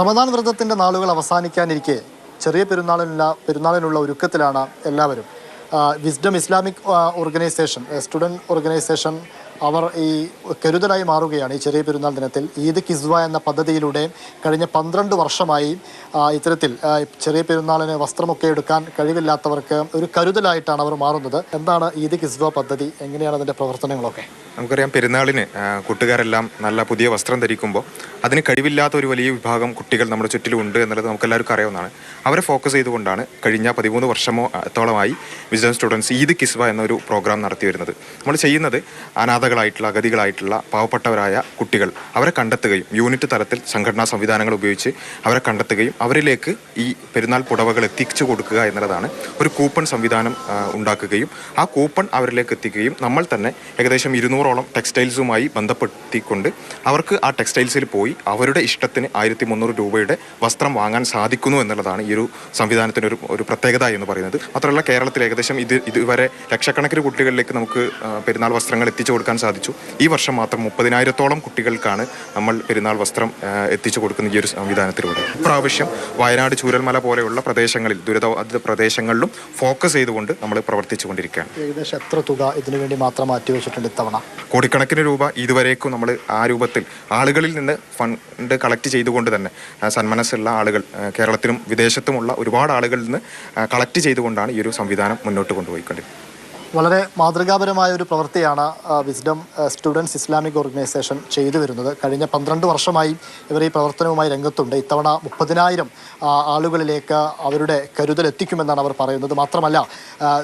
റമദാൻ വ്രതത്തിന്റെ നാളുകൾ അവസാനിക്കാനിരിക്കെ ചെറിയ പെരുന്നാളിനുള്ള പെരുന്നാളിനുള്ള ഒരുക്കത്തിലാണ് എല്ലാവരും. Wisdom Islamic organisation student organisation അവർ ഈ കരുതലായി മാറുകയാണ് ഈ ചെറിയ പെരുന്നാൾ ദിനത്തിൽ. ഈദ് കിസ്വ എന്ന പദ്ധതിയിലൂടെ കഴിഞ്ഞ പന്ത്രണ്ട് വർഷമായി ഇത്തരത്തിൽ ചെറിയ പെരുന്നാളിന് വസ്ത്രമൊക്കെ എടുക്കാൻ കഴിവില്ലാത്തവർക്ക് ഒരു കരുതലായിട്ടാണ് അവർ മാറുന്നത്. എന്താണ് ഈദ് കിസ്വ പദ്ധതി? എങ്ങനെയാണ് അതിന്റെ പ്രവർത്തനങ്ങളൊക്കെ? നമുക്കറിയാം പെരുന്നാളിന് കൂട്ടുകാരെല്ലാം നല്ല പുതിയ വസ്ത്രം ധരിക്കുമ്പോൾ അതിന് കഴിവില്ലാത്ത ഒരു വലിയ വിഭാഗം കുട്ടികൾ നമ്മുടെ ചുറ്റിലുണ്ട് എന്നുള്ളത് നമുക്ക് എല്ലാവർക്കും അറിയാവുന്നതാണ്. അവരെ ഫോക്കസ് ചെയ്തുകൊണ്ടാണ് കഴിഞ്ഞ പതിമൂന്ന് വർഷമോ ത്തോളമായി ബിസിനസ് സ്റ്റുഡൻസ് ഈദ് കിസ്വ എന്നൊരു പ്രോഗ്രാം നടത്തി വരുന്നത് നമ്മൾ ചെയ്യുന്നത് അനാഥകളായിട്ടുള്ള അഗതികളായിട്ടുള്ള പാവപ്പെട്ടവരായ കുട്ടികൾ അവരെ കണ്ടെത്തുകയും യൂണിറ്റ് തലത്തിൽ സംഘടനാ സംവിധാനങ്ങൾ ഉപയോഗിച്ച് അവരെ കണ്ടെത്തുകയും അവരിലേക്ക് ഈ പെരുന്നാൾ പുടവകൾ എത്തിച്ചു കൊടുക്കുക എന്നുള്ളതാണ് ഒരു കൂപ്പൺ സംവിധാനം ഉണ്ടാക്കുകയും ആ കൂപ്പൺ അവരിലേക്ക് എത്തിക്കുകയും നമ്മൾ തന്നെ ഏകദേശം ഇരുന്നൂറോളം ടെക്സ്റ്റൈൽസുമായി ബന്ധപ്പെടുത്തിക്കൊണ്ട് അവർക്ക് ആ ടെക്സ്റ്റൈൽസിൽ പോയി അവരുടെ ഇഷ്ടത്തിന് ആയിരത്തി മുന്നൂറ് രൂപയുടെ വസ്ത്രം വാങ്ങാൻ സാധിക്കുന്നു എന്നുള്ളതാണ് ഈ ഒരു സംവിധാനത്തിന്റെ ഒരു ഒരു പ്രത്യേകത എന്ന് പറയുന്നത്. മാത്രമല്ല കേരളത്തിൽ ഏകദേശം ഇത് ഇതുവരെ ലക്ഷക്കണക്കിന് കുട്ടികളിലേക്ക് നമുക്ക് പെരുന്നാൾ വസ്ത്രങ്ങൾ എത്തിച്ചു കൊടുക്കാൻ സാധിച്ചു. ഈ വർഷം മാത്രം മുപ്പതിനായിരത്തോളം കുട്ടികൾക്കാണ് നമ്മൾ പെരുന്നാൾ വസ്ത്രം എത്തിച്ചു കൊടുക്കുന്ന ഈ ഒരു സംവിധാനത്തിലൂടെ. പ്രാവശ്യം വയനാട് ചൂരൽമല പോലെയുള്ള പ്രദേശങ്ങളിൽ ദുരിതബാധിത പ്രദേശങ്ങളിലും ഫോക്കസ് ചെയ്തുകൊണ്ട് നമ്മൾ പ്രവർത്തിച്ചു കൊണ്ടിരിക്കുകയാണ്. ഏകദേശം എത്ര തുക ഇതിനു വേണ്ടി മാത്രം മാറ്റിവെച്ചിട്ടുണ്ട് ഇത്തവണ? കോടിക്കണക്കിന് രൂപ ഇതുവരേക്കും നമ്മൾ ആ രൂപത്തിൽ ആളുകളിൽ നിന്ന് ഫണ്ട് കളക്ട് ചെയ്തുകൊണ്ട് തന്നെ സന്മനസ്സുള്ള ആളുകൾ കേരളത്തിലും വിദേശത്തുമുള്ള ഒരുപാട് ആളുകളിൽ നിന്ന് കളക്ട് ചെയ്തുകൊണ്ടാണ് ഈ ഒരു സംവിധാനം മുന്നോട്ട് കൊണ്ടുപോയിക്കൊണ്ടിരിക്കുന്നത്. വളരെ മാതൃകാപരമായ ഒരു പ്രവൃത്തിയാണ് വിസ്ഡം സ്റ്റുഡൻസ് ഇസ്ലാമിക് ഓർഗനൈസേഷൻ ചെയ്തു വരുന്നത്. കഴിഞ്ഞ പന്ത്രണ്ട് വർഷമായി ഇവർ ഈ പ്രവർത്തനവുമായി രംഗത്തുണ്ട്. ഇത്തവണ മുപ്പതിനായിരം ആളുകളിലേക്ക് അവരുടെ കരുതൽ എത്തിക്കുമെന്നാണ് അവർ പറയുന്നത്. മാത്രമല്ല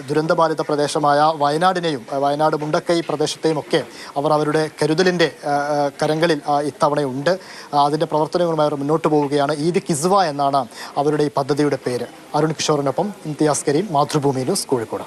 ദുരന്തബാധിത പ്രദേശമായ വയനാടിനെയും വയനാട് മുണ്ടക്കൈ പ്രദേശത്തെയും ഒക്കെ അവർ അവരുടെ കരുതലിന്റെ കരങ്ങളിൽ ഇത്തവണയുണ്ട് അതിന്റെ പ്രവർത്തനങ്ങളുമായി അവർ മുന്നോട്ട് പോവുകയാണ്. ഈദ് കിസ്വ എന്നാണ് അവരുടെ ഈ പദ്ധതിയുടെ പേര്. അരുൺ കിഷോറിനൊപ്പം ഇംതിയാസ് കരീം മാതൃഭൂമി ന്യൂസ് കോഴിക്കോട്.